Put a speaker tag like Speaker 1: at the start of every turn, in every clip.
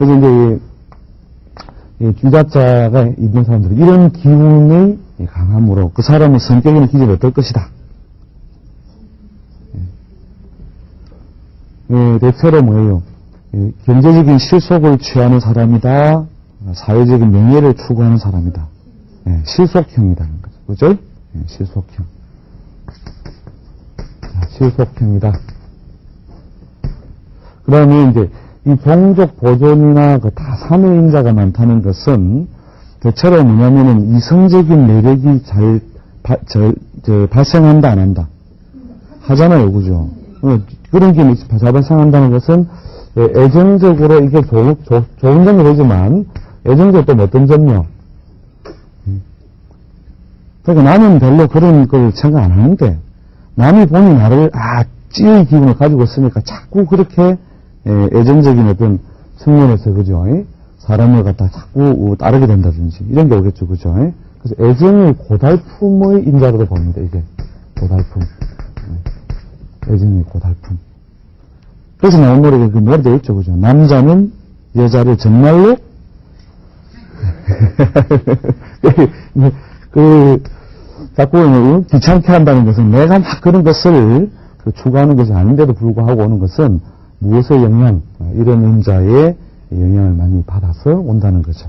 Speaker 1: 그래서 이제 이, 이 주자자가 있는 사람들은 이런 기운이 강함으로 그 사람의 성격이나 기질이 어떨 것이다. 예, 대체로 뭐예요? 예, 경제적인 실속을 취하는 사람이다. 사회적인 명예를 추구하는 사람이다. 예, 실속형이라는 거죠. 그죠? 예, 실속형. 자, 실속형이다. 그 다음에 이제 이 종족 보존이나 그 다사회인자가 많다는 것은 대체로 뭐냐면은 이성적인 매력이 잘 바, 저, 저, 발생한다 안 한다 하잖아요, 그죠? 어, 그런 게 잘 발생한다는 것은 예, 애정적으로 이게 좋은, 좋, 좋은 점이 되지만 애정적 또 어떤 점이요? 음. 그러니까 나는 별로 그런 걸 생각 안 하는데 남이 보니 나를 아 찌의 기분을 가지고 있으니까 자꾸 그렇게 예, 애정적인 어떤 측면에서 그죠? 예? 사람을 갖다 자꾸 따르게 된다든지 이런 게 오겠죠, 그죠? 예? 그래서 애정의 고달픔의 인자로도 봅니다. 이게 고달픔, 예. 애정의 고달픔. 그래서 나온 노래가 그 노래도 있죠, 그죠? 남자는 여자를 정말로 그 자꾸 귀찮게 한다는 것은 내가 막 그런 것을 그 추구하는 것이 아닌데도 불구하고 오는 것은 무엇의 영향, 이런 인자의 영향을 많이 받아서 온다는 거죠.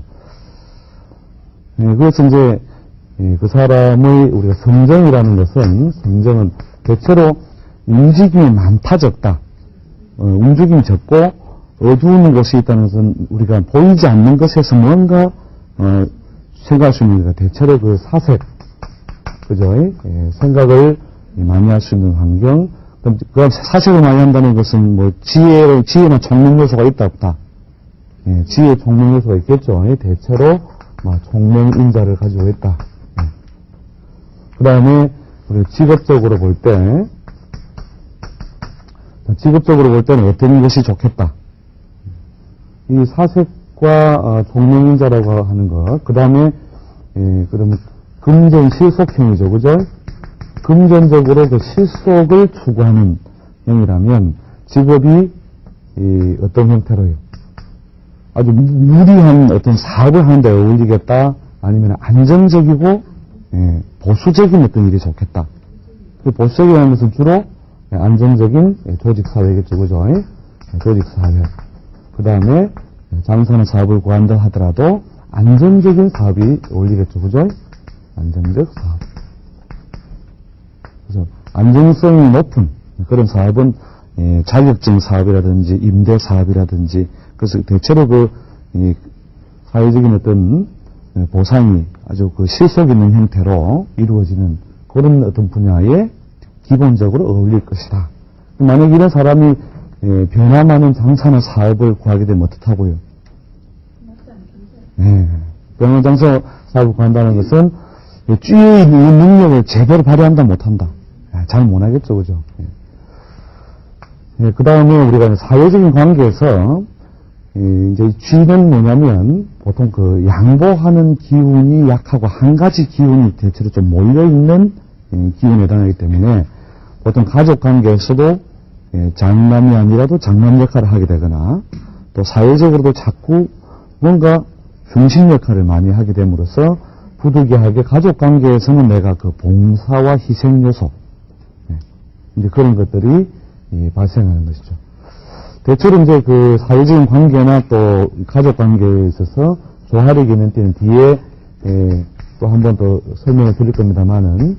Speaker 1: 예, 그것은 이제 예, 그 사람의 우리가 성정이라는 것은 성정은 대체로 움직임이 많다 적다, 어, 움직임이 적고 어두운 곳이 있다는 것은 우리가 보이지 않는 것에서 뭔가 어, 생각할 수 있는 게 대체로 그 사색, 그죠? 예, 생각을 많이 할 수 있는 환경. 그럼 그 사색을 많이 한다는 것은 뭐 지혜로 지혜나 총명 요소가 있다 없다. 예, 지혜 총명 요소가 있겠죠. 예, 대체로 뭐 총명 인자를 가지고 있다. 예. 그 다음에 우리 직업적으로 볼 때, 직업적으로 볼 때는 어떤 것이 좋겠다. 이 사색과 어, 종명인자라고 하는 것, 그 다음에 예, 그러면 금전 실속형이죠, 그죠? 금전적으로 그 실속을 추구하는 형이라면 직업이 이 어떤 형태로요? 아주 무리한 어떤 사업을 하는 데 어울리겠다, 아니면 안정적이고 예, 보수적인 어떤 일이 좋겠다. 그 보수적이라는 것은 주로 예, 안정적인 예, 조직 사회겠죠, 그죠? 예, 조직 사회. 그 다음에 장사는 사업을 구한다 하더라도 안정적인 사업이 어울리겠죠, 그죠? 안정적 사업. 그래서 안정성이 높은 그런 사업은 예, 자격증 사업이라든지 임대 사업이라든지 그래서 대체로 그 사회적인 어떤 보상이 아주 그 실속 있는 형태로 이루어지는 그런 어떤 분야에 기본적으로 어울릴 것이다. 만약 이런 사람이 예, 변화 많은 장사나 사업을 구하게 되면 어떡하고요? 예, 변화 장사 사업을 구한다는 것은 있는 능력을 제대로 발휘한다 못한다. 예, 잘 못하겠죠, 그죠? 예, 그 다음에 우리가 사회적인 관계에서 예, 이제 쥐는 뭐냐면 보통 그 양보하는 기운이 약하고 한 가지 기운이 대체로 좀 몰려 있는 예, 기운에 해당하기 때문에 보통 가족 관계에서도 예, 장남이 아니라도 장남 역할을 하게 되거나 또 사회적으로도 자꾸 뭔가 중심 역할을 많이 하게 됨으로써 부득이하게 가족 관계에서는 내가 그 봉사와 희생 요소 예, 이제 그런 것들이 예, 발생하는 것이죠. 대체로 이제 그 사회적인 관계나 또 가족 관계에 있어서 조화력이 있는 때는 뒤에 예, 또한 번 더 설명을 드릴 겁니다만은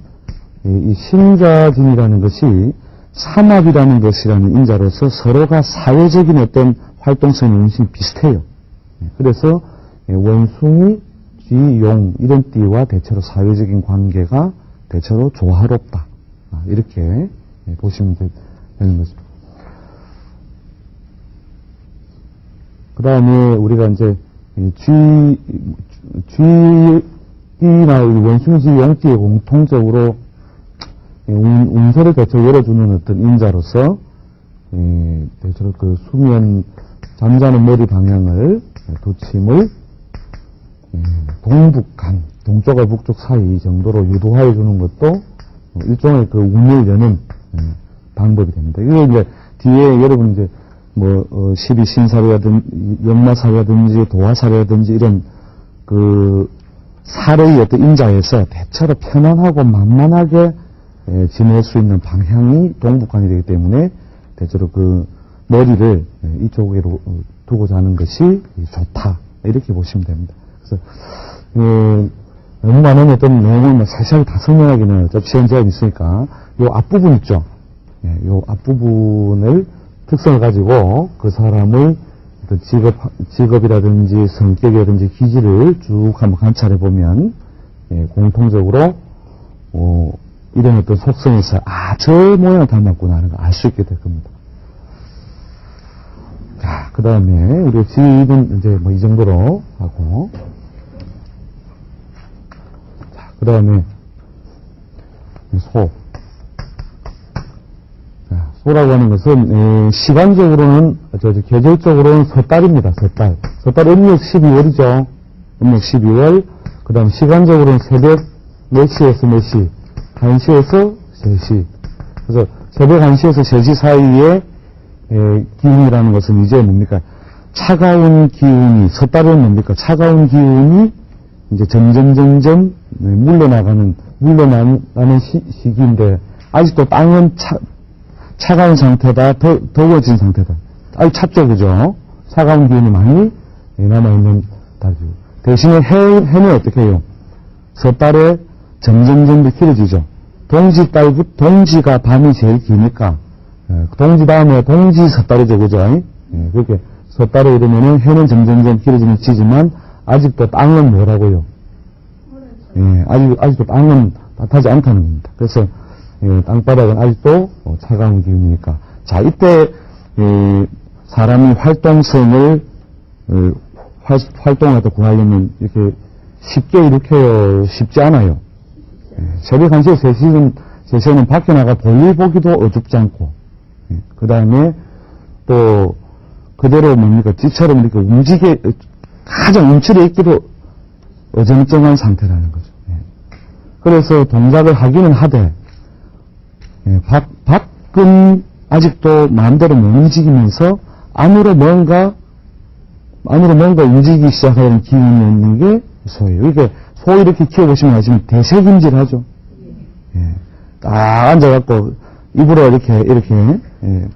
Speaker 1: 예, 이 신자진이라는 것이 삼합이라는 것이라는 인자로서 서로가 사회적인 어떤 활동성이 훨씬 비슷해요. 예, 그래서 예, 원숭이, 쥐, 용 이런 띠와 대체로 사회적인 관계가 대체로 조화롭다. 아, 이렇게 예, 보시면 되는 거죠. 그 다음에 우리가 이제 쥐, 쥐띠나 원숭이쥐, 용띠에 공통적으로 운, 서를 대체로 열어주는 어떤 인자로서 예, 대체로 그 수면 잠자는 머리 방향을 도침을 예, 동북간 동쪽과 북쪽 사이 정도로 유도하여 주는 것도 일종의 그 운을 여는 예, 방법이 됩니다. 이게 이제 뒤에 여러분 이제 뭐, 어, 12신사라든지, 역마사라든지, 도화사라든지, 이런, 그, 살의 어떤 인자에서 대체로 편안하고 만만하게 에, 지낼 수 있는 방향이 동북관이 되기 때문에 대체로 그 머리를 에, 이쪽으로 어, 두고 자는 것이 좋다. 이렇게 보시면 됩니다. 그래서, 어, 너무 많은 어떤 내용을 뭐 세세하게 다 설명하기는 어차피 시간 제한이 있으니까 요 앞부분 있죠. 예, 요 앞부분을 특성을 가지고 그 사람의 어떤 직업, 직업이라든지 성격이라든지 기질을 쭉 한번 관찰해 보면, 예, 공통적으로, 어, 이런 어떤 속성에서, 아, 저 모양을 닮았구나 하는 걸 알 수 있게 될 겁니다. 자, 그 다음에, 우리 지는 이제 뭐 이 정도로 하고, 자, 그 다음에, 소. 자, 소라고 하는 것은 에, 시간적으로는 저, 저 계절적으로는 섣달입니다. 섣달. 섣달 음력 12월이죠. 음력 12월. 그다음 시간적으로는 새벽 4시에서 4시, 1시에서 3시. 그래서 새벽 1시에서 3시 사이에 에, 기운이라는 것은 이제 뭡니까? 차가운 기운이 섣달은 뭡니까? 차가운 기운이 이제 점점 점점 네, 물러나가는 물러나는 시, 시기인데 아직도 땅은 차, 차가운 상태다, 더, 더워진 상태다. 아주 찹죠, 그죠? 차가운 기운이 많이 남아있는 달이고. 대신에 해, 해는 어떻게 해요? 섣달에 점점점 더 길어지죠. 동지달, 동지가 밤이 제일 기니까, 예, 동지 다음에 동지 섣달이죠, 그죠? 예, 그렇게 섣달에 이르면은 해는 점점점 길어지는 치지만, 아직도 땅은 뭐라고요? 예, 아직, 아직도 땅은 따뜻하지 않다는 겁니다. 그래서, 예, 땅바닥은 아직도 어, 차가운 기운이니까. 자, 이때, 예, 사람이 활동성을, 어, 활, 활동을 갖다 구하려면 이렇게 쉽게 일으켜요. 쉽지 않아요. 예, 새벽 1시에 3시는, 3시에는 밖에 나가 볼일 보기도 어줍지 않고, 그 다음에 또, 그대로 뭡니까, 쥐처럼 이렇게 움직여, 가장 움츠려 있기도 어정쩡한 상태라는 거죠. 예. 그래서 동작을 하기는 하되, 예, 밖, 밖은 아직도 마음대로 못 움직이면서 안으로 뭔가, 안으로 뭔가 움직이기 시작하는 기운이 있는 게 소예요. 이렇게 소 이렇게 키워보시면 아시면 대세김질 하죠. 예, 딱 앉아갖고 입으로 이렇게, 이렇게, 예,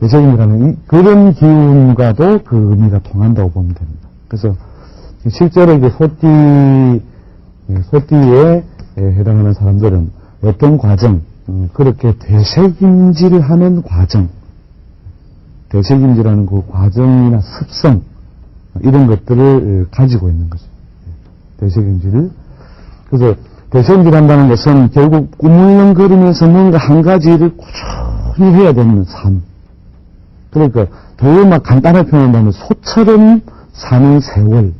Speaker 1: 대세김질하는 이- 그런 기운과도 그 의미가 통한다고 보면 됩니다. 그래서 실제로 이제 소띠, 예, 소띠에 예, 해당하는 사람들은 어떤 과정, 음, 그렇게 되새김질을 하는 과정, 되새김질하는 그 과정이나 습성, 이런 것들을 예, 가지고 있는 거죠. 예, 되새김질을. 그래서 되새김질 한다는 것은 결국 꾸물렁거리면서 뭔가 한 가지를 꾸준히 해야 되는 삶. 그러니까 더막 간단하게 표현한다면 소처럼 사는 세월.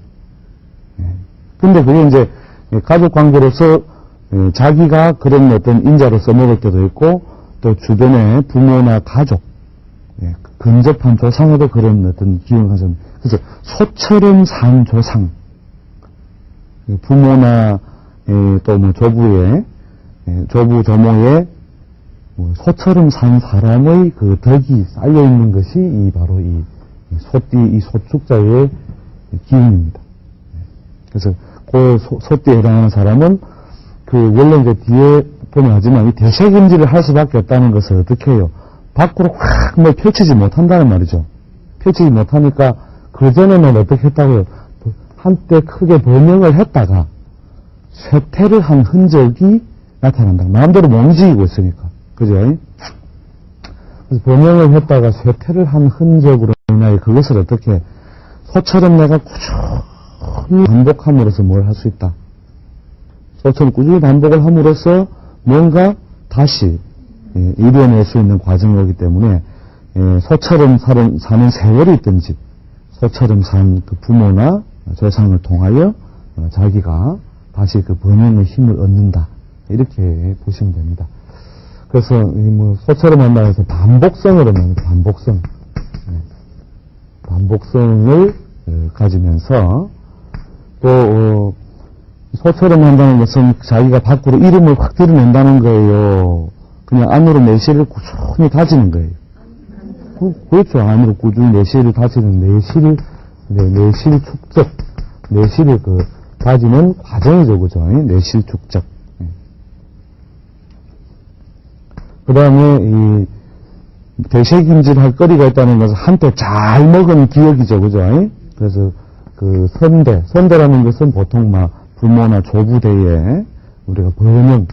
Speaker 1: 예. 근데 그게 이제 가족 관계로서 예, 자기가 그런 어떤 인자로 써먹을 때도 있고 또 주변의 부모나 가족, 예, 근접한 조상에도 그런 어떤 기운을 가져 그래서 소처럼 산 조상, 예, 부모나 또 뭐 조부의 예, 조부 조모의 뭐 소처럼 산 사람의 그 덕이 쌓여 있는 것이 이 바로 이 소띠 이 소축자의 기운입니다. 그래서 그 소- 소띠에 해당하는 사람은 그 원래 이제 뒤에 보면 하지만 이 대세금지를 할 수밖에 없다는 것을 어떻게 해요? 밖으로 확 뭐 펼치지 못한다는 말이죠. 펼치지 못하니까 그 전에는 어떻게 했다고요? 한때 크게 번영을 했다가 쇠퇴를 한 흔적이 나타난다. 마음대로 못 움직이고 있으니까. 그죠? 그래서 번영을 했다가 쇠퇴를 한 흔적으로 인하여 그것을 어떻게 소처럼 내가 꾸준히 반복함으로써 뭘 할 수 있다. 소처럼 꾸준히 반복을 함으로써 뭔가 다시 예, 이뤄낼 수 있는 과정이기 때문에 예, 소처럼 사는, 사는 세월이 있든지 소처럼 산 그 부모나 조상을 통하여 어, 자기가 다시 그 번영의 힘을 얻는다. 이렇게 보시면 됩니다. 그래서 이뭐 소처럼 해서 반복성으로 는 반복성. 예, 반복성을 어, 가지면서 또 어, 소처럼 한다는 것은 자기가 밖으로 이름을 확 드러낸다는 거예요. 그냥 안으로 내실을 꾸준히 다지는 거예요. 그, 그렇죠. 안으로 꾸준히 내실을 다지는 내실, 네, 내실 축적. 내실을 그, 다지는 과정이죠. 그죠? 내실 축적. 그 다음에, 이, 대세김질 할 거리가 있다는 것은 한때 잘 먹은 기억이죠. 그죠? 그래서, 그, 선대. 선대라는 것은 보통 막, 부모나 조부 대에 우리가 번영,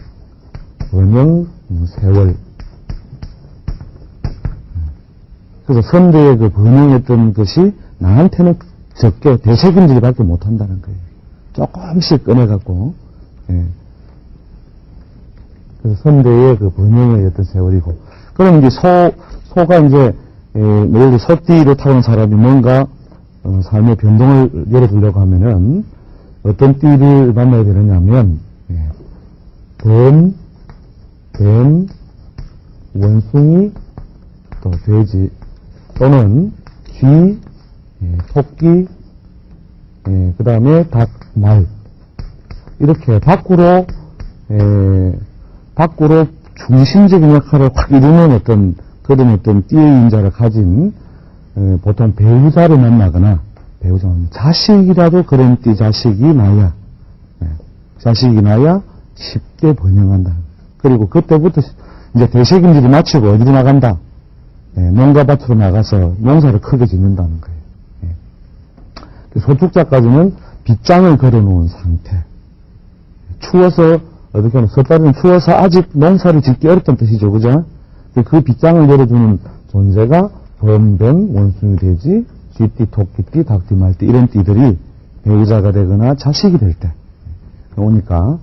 Speaker 1: 번영, 음, 세월, 그래서 선대의 그 번영했던 것이 나한테는 적게 대책임질밖에 못한다는 거예요. 조금씩 꺼내갖고, 예. 그래서 선대의 그 번영의 어떤 세월이고. 그럼 이제 소, 소가 이제, 예, 예를 들어 소띠를 온 사람이 뭔가, 어, 삶의 변동을 열어두려고 하면은, 어떤 띠를 만나야 되느냐면, 예, 범, 뱀, 원숭이, 또 돼지, 또는 쥐, 예, 토끼, 그 다음에 닭, 말. 이렇게 밖으로, 예, 밖으로 중심적인 역할을 확 이루는 어떤 그런 어떤 띠의 인자를 가진 예, 보통 배우자를 만나거나 배우자 자식이라도 그런 띠 자식이 나야 예, 자식이 나야 쉽게 번영한다. 그리고 그때부터 이제 대책임질이 마치고 어디로 나간다? 예, 농가 밭으로 나가서 농사를 크게 짓는다는 거예요. 예. 소축자까지는 빗장을 걸어놓은 상태. 추워서 어떻게 하면 섣달은 추워서 아직 농사를 짓기 어렵다는 뜻이죠, 그죠? 그 빗장을 열어주는 존재가 범뱀, 원숭이 돼지, 쥐띠, 토끼띠, 닭띠, 말띠 이런 띠들이 배우자가 되거나 자식이 될 때 오니까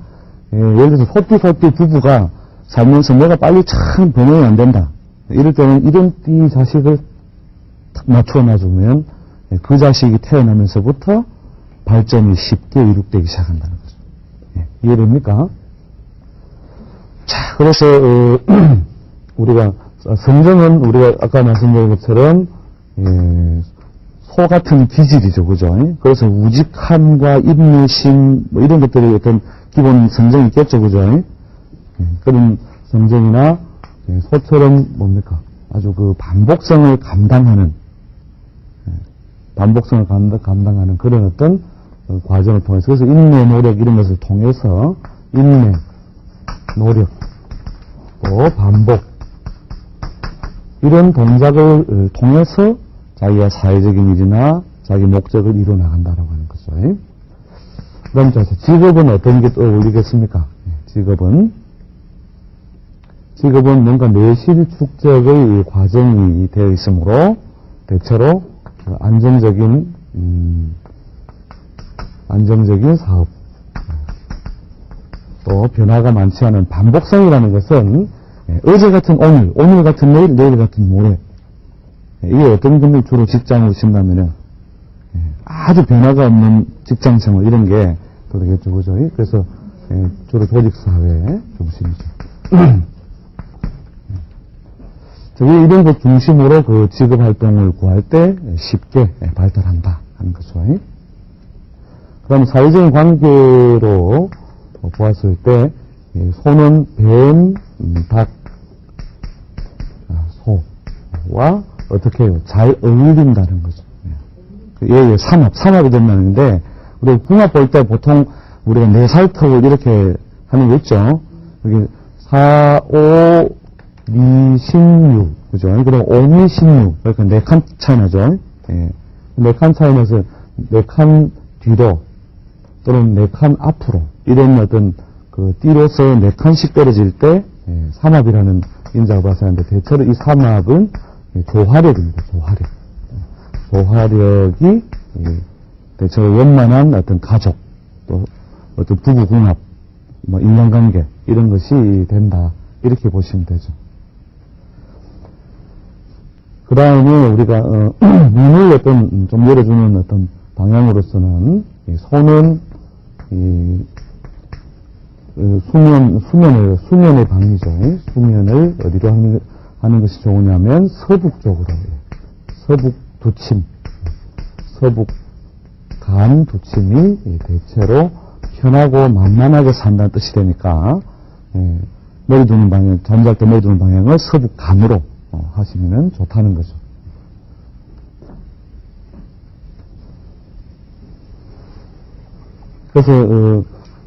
Speaker 1: 예, 예를 들어서 소띠, 소띠 부부가 살면서 내가 빨리 참 번영이 안 된다. 이럴 때는 이런 띠 자식을 탁 맞춰 놔주면 예, 그 자식이 태어나면서부터 발전이 쉽게 이룩되기 시작한다는 거죠. 예, 이해됩니까? 자, 그래서 어, 우리가 성정은 우리가 아까 말씀드린 것처럼 예, 소 같은 기질이죠, 그죠? 그래서 우직함과 인내심 뭐 이런 것들이 어떤 기본 성정이 있겠죠, 그죠? 예, 그런 성정이나 예, 소처럼 뭡니까? 아주 그 반복성을 감당하는 예, 반복성을 감당, 감당하는 그런 어떤 어, 과정을 통해서 그래서 인내, 노력 이런 것을 통해서 인내, 노력, 또 반복 이런 동작을 어, 통해서 자기가 사회적인 일이나 자기 목적을 이루어 나간다라고 하는 거죠. 그 다음 자 직업은 어떤 게 떠올리겠습니까? 예, 직업은 직업은 뭔가 내실 축적의 과정이 되어 있으므로 대체로 그 안정적인 음, 안정적인 사업 또 변화가 많지 않은 반복성이라는 것은 예, 어제 같은 오늘, 오늘 같은 내일, 내일 같은 모레 예, 이게 어떤 분들이 주로 직장을 신다면은 예, 아주 변화가 없는 직장 생활 이런 게 또 되겠죠, 그죠? 그래서 주로 조직 사회 중심이죠. 저기 이런 것 중심으로 그 직업 활동을 구할 때 쉽게 발달한다 하는 거죠. 그다음 사회적인 관계로 보았을 때 소는 뱀, 음, 닭, 아, 소와 어떻게 해요? 잘 어울린다는 거죠. 예, 예, 삼합, 삼합이 된다는데 우리 궁합 볼 때 보통 우리가 네살턱을 이렇게 하는 거 있죠. 여기 4, 5, 미, 16, 그죠? 그리고 5미, 16. 그러니까 네 칸 차이 나죠? 예. 네 칸 차이 나서 네 칸 뒤로 또는 네 칸 앞으로 이런 어떤 그 띠로서 네 칸씩 떨어질 때 예, 삼합이라는 인자가 발생하는데 대체로 이 삼합은 예, 조화력입니다. 조화력. 조화력이 예, 대체로 원만한 어떤 가족 또 어떤 부부 궁합, 뭐 인간관계 이런 것이 된다 이렇게 보시면 되죠. 그 다음에 우리가 어, 눈을 어떤 좀 열어주는 어떤 방향으로서는 이 손은 이, 어, 수면 수면을 수면의 방이죠. 수면을 어디로 하는, 하는 것이 좋으냐면 서북 쪽으로 서북 두침, 서북 간 두침이 대체로 편하고 만만하게 산다는 뜻이 되니까 예, 머리 두는 방향, 잠잘 때 머리 두는 방향을 서북 간으로 어, 하시면 좋다는 거죠. 그래서 어,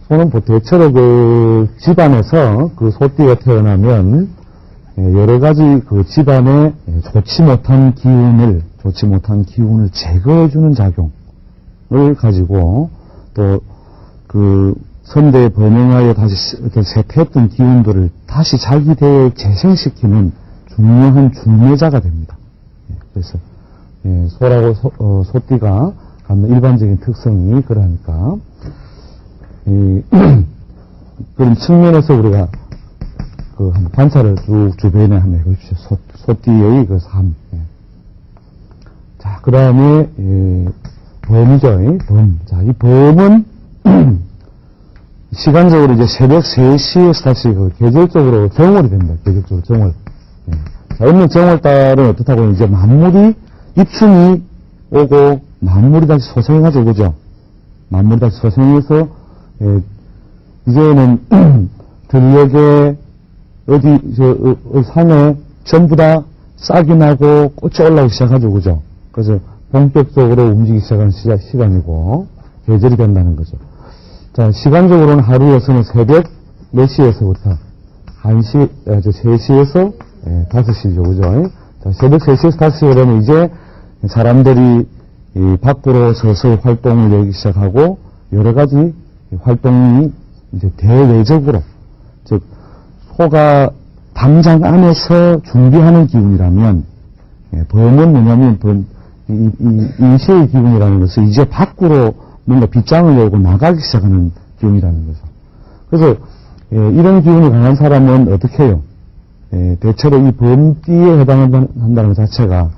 Speaker 1: 소는 뭐 대체로 그 집안에서 그 소띠가 태어나면 여러 가지 그 집안에 예, 좋지 못한 기운을 좋지 못한 기운을 제거해 주는 작용을 가지고 또 그 선대에 번영하여 다시 시- 어떤 쇠퇴했던 기운들을 다시 자기 대에 재생시키는 중요한 중매자가 됩니다. 예, 그래서 예, 소라고 소, 어, 소띠가 갖는 일반적인 특성이 그러니까 이, 그런 측면에서 우리가 그 한번 관찰을 쭉 주변에 한번 해보십시오. 소, 소띠의 그 삶. 예. 자, 그 다음에 예, 범이죠. 이 범. 자, 이 범은 시간적으로 이제 새벽 3시에서 다시 그 계절적으로 정월이 됩니다. 계절적으로 정월. 예. 자, 없는 정월달은 어떻다고 이제 만물이 입춘이 오고 만물이 다시 소생하죠, 그죠? 만물이 다시 소생해서 예, 이제는 들녘에 어디 저 어, 어, 산에 전부 다 싹이 나고 꽃이 올라오기 시작하죠, 그죠? 그래서 본격적으로 움직이기 시작하는 시작, 시간이고 계절이 된다는 거죠. 자, 시간적으로는 하루에서는 새벽 몇 시에서부터 1시, 아, 저 3시에서 예, 5시죠, 그죠? 자, 새벽 3시에서 5시가 되면 이제 사람들이 이 밖으로 서서 활동을 열기 시작하고 여러 가지 활동이 이제 대외적으로 즉 소가 담장 안에서 준비하는 기운이라면 예, 범은 뭐냐면 범, 이, 이, 인시의 기운이라는 것은 이제 밖으로 뭔가 빗장을 열고 나가기 시작하는 기운이라는 거죠. 그래서 예, 이런 기운이 강한 사람은 어떻게 해요? 예, 대체로 이 범띠에 해당한다는 것 자체가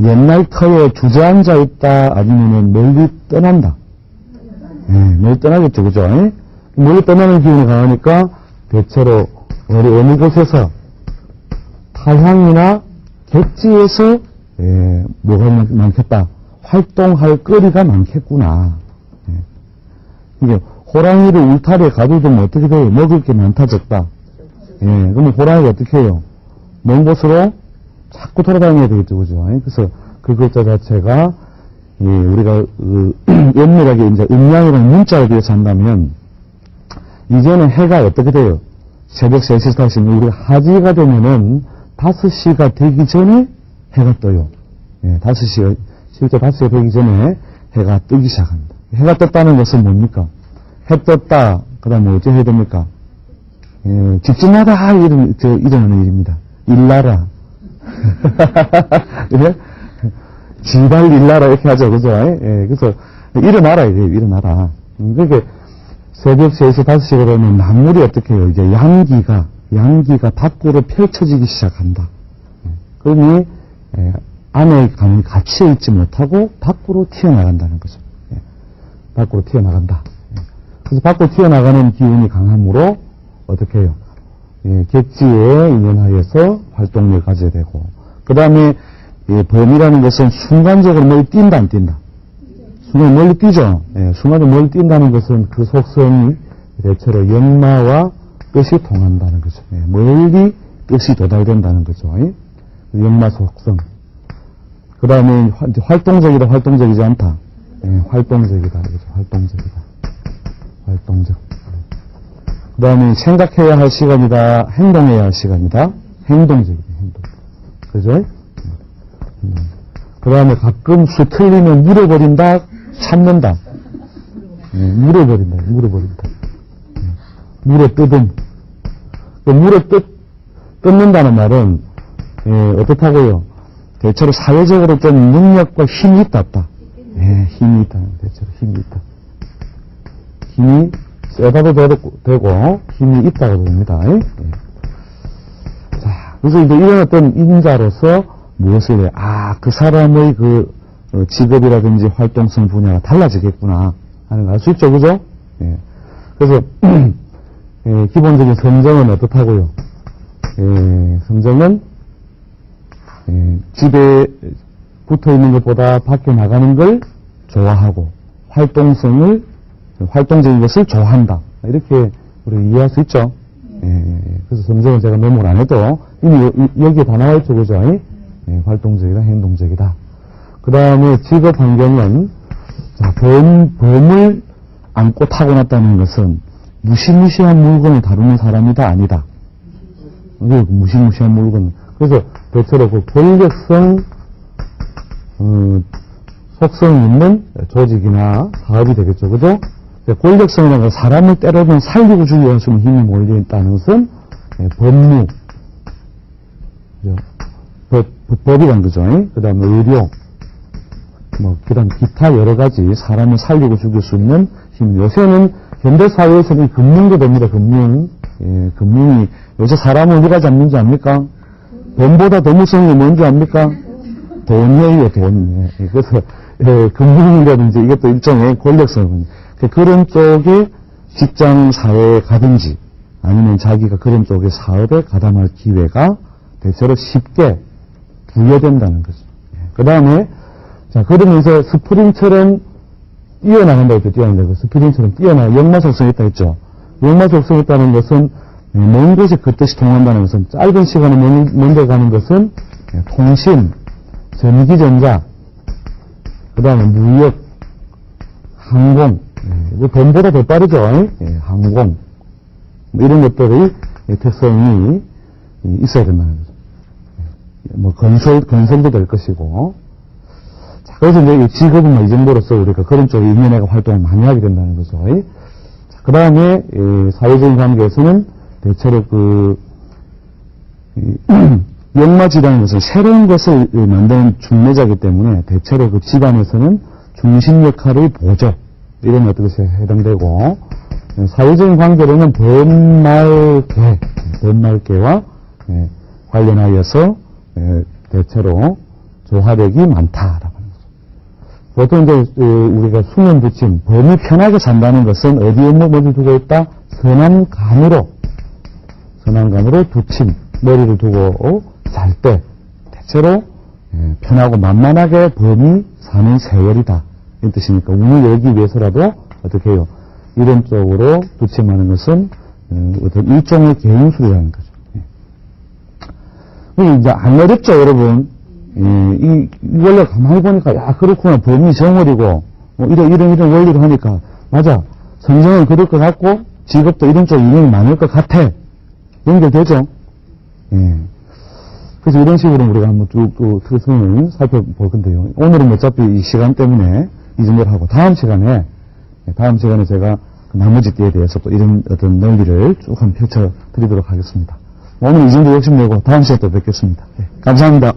Speaker 1: 옛날 터에 주저앉아 있다 아니면 멀리 떠난다. 예, 멀리 떠나겠죠, 그죠? 예? 멀리 떠나는 기운이 강하니까 대체로 어디 어느 곳에서 타향이나 객지에서 예, 뭐가 많- 많겠다. 활동할 거리가 많겠구나. 예. 이게 호랑이를 울타리에 가두면 어떻게 돼요? 먹을 게 많다졌다. 예, 그러면 호랑이가 어떻게 해요? 먼 곳으로 자꾸 돌아다녀야 되겠죠, 그죠? 예, 그래서 그 글자 자체가 예, 우리가 그, 엄밀하게 이제 음양이라는 문자를 비해서 한다면 이제는 해가 어떻게 돼요? 새벽 3시에서 다시 우리가 하지가 되면은 5시가 되기 전에 해가 떠요. 예, 5시가, 실제 5시가 되기 전에 해가 뜨기 시작합니다. 해가 떴다는 것은 뭡니까? 해 떴다. 그 다음에 어째 해야 됩니까? 예, 집집마다 일은, 저, 일어나는 일입니다. 일나라. 예? 지발 일나라 이렇게 하죠. 그죠? 예, 그래서 일어나라 이래요. 일어나라. 음, 그렇게 새벽 3시, 5시가 되면 만물이 어떻게 해요? 이제 양기가, 양기가 밖으로 펼쳐지기 시작한다. 예, 그러니, 예, 안에 감- 갇혀 있지 못하고 밖으로 튀어나간다는 거죠. 예, 밖으로 튀어나간다. 예, 그래서 밖으로 튀어나가는 기운이 강함으로 어떻게 해요? 예, 객지에 인연하여서 활동력을 가져야 되고, 그 다음에 범이라는 것은 순간적으로 멀리 뛴다, 안 뛴다? 순간 멀리 뛰죠? 예, 순간적으로 멀리 뛴다는 것은 그 속성이 대체로 연마와 뜻이 통한다는 거죠. 예, 멀리 뜻이 도달된다는 거죠. 예? 연마 속성. 그 다음에 활동적이다, 활동적이지 않다. 예, 활동적이다, 그죠? 활동적이다. 활동적. 그 다음에 생각해야 할 시간이다, 행동해야 할 시간이다. 행동적이다, 행동. 그죠? 그 다음에 가끔 수 틀리면 물어버린다, 참는다. 예, 물어버린다, 물어버린다. 예, 물어 뜯음. 그 물어 뜯, 뜯는다는 말은, 예, 어떻다고요? 대체로 사회적으로 좀 능력과 힘이 있다. 예, 힘이 있다. 대체로 힘이 있다. 힘이 세다도 되고, 힘이 있다고 됩니다. 예? 예. 자, 그래서 이제 이런 어떤 인자로서 무엇을 해? 아, 그 사람의 그 어, 직업이라든지 활동성 분야가 달라지겠구나 하는 걸알수 있죠, 그죠? 예. 그래서 예, 기본적인 성정은 어떻다고요? 예, 성정은 예, 집에 붙어 있는 것보다 밖에 나가는 걸 좋아하고 활동성을 활동적인 것을 좋아한다. 이렇게 우리 이해할 수 있죠. 예, 예, 예. 그래서 성정은 제가 메모를 안 해도 이미 여기에 다 나와 있죠, 그죠? 예, 활동적이다, 행동적이다. 그 다음에 직업 환경은 자, 범, 범을 안고 타고났다는 것은 무시무시한 물건을 다루는 사람이다 아니다. 무시무시한 물건. 그래서 대체로 그 권력성 어, 속성이 있는 조직이나 사업이 되겠죠. 그죠? 권력성이라는 건 사람을 때려면 살리고 죽이고 할수 있는 힘이 몰려 있다는 것은 예, 법무, 법- 법이란 거죠. 그 다음에 의료, 뭐, 그 다음 기타 여러 가지 사람을 살리고 죽일 수 있는 힘. 요새는 현대사회에서는 금융도 됩니다, 금융. 예, 금융이, 요새 사람을 누가 잡는지 압니까? 돈보다 더 무서운 게 뭔지 압니까? 돈이에요, 돈. 예, 그래서, 예, 금융이라든지 이것도 일종의 권력성은. 그런 쪽에 직장 사회에 가든지 아니면 자기가 그런 쪽의 사업에 가담할 기회가 대체로 쉽게 부여된다는 거죠. 그 다음에, 자, 그러면서 스프링처럼 뛰어나간다고 했죠, 뛰어난다고. 스프링처럼 뛰어나, 역마 속성이 있다 했죠. 역마 속성이 있다는 것은, 예, 먼 곳에 그 뜻이 통한다는 것은, 짧은 시간에 먼- 먼저 가는 것은, 예, 통신, 전기전자, 그 다음에 무역, 항공, 예, 이거 돈보다 더 빠르죠, 예, 항공. 뭐 이런 것들의 예, 특성이 예, 있어야 된다는 거죠. 뭐 건설, 건설도 될 것이고. 자, 그래서 이제 이 직업은 뭐 이 정도로서 우리가 그런 쪽에 인연애가 활동을 많이 하게 된다는 거죠. 그 다음에, 사회적인 관계에서는 대체로 그, 이, 역마지라는 것은 새로운 것을 만드는 중매자이기 때문에 대체로 그 집안에서는 중심 역할의 보조, 이런 것들에 해당되고, 사회적인 관계로는 번말계, 번말계와 예, 관련하여서 예, 대체로 조화력이 많다라고. 보통 이제 어, 우리가 수면 부침, 범이 편하게 산다는 것은 어디에 뭐 머리를 두고 있다? 선한간으로, 선한간으로 두침, 머리를 두고 잘 때 대체로 예, 편하고 만만하게 범이 사는 세월이다. 이 뜻이니까 운을 열기 위해서라도 어떻게 해요? 이런 쪽으로 두침하는 것은 어, 어떤 일종의 개인술이라는 거죠. 예. 이제 안 어렵죠, 여러분. 예, 이, 이 원래 가만히 보니까, 야, 그렇구나. 범위 정월이고, 뭐 이런, 이런, 이런 원리로 하니까, 맞아. 성경은 그럴 것 같고, 직업도 이런 쪽 유형이 많을 것 같아. 연결되죠? 예. 그래서 이런 식으로 우리가 한번 쭉, 또, 특성을 살펴볼 건데요. 오늘은 어차피 이 시간 때문에 이 정도로 하고, 다음 시간에, 예, 다음 시간에 제가 그 나머지 띠에 대해서 또 이런 어떤 논리를 쭉 한번 펼쳐 드리도록 하겠습니다. 오늘 이 정도 욕심내고 다음 시간에 또 뵙겠습니다. 예, 감사합니다.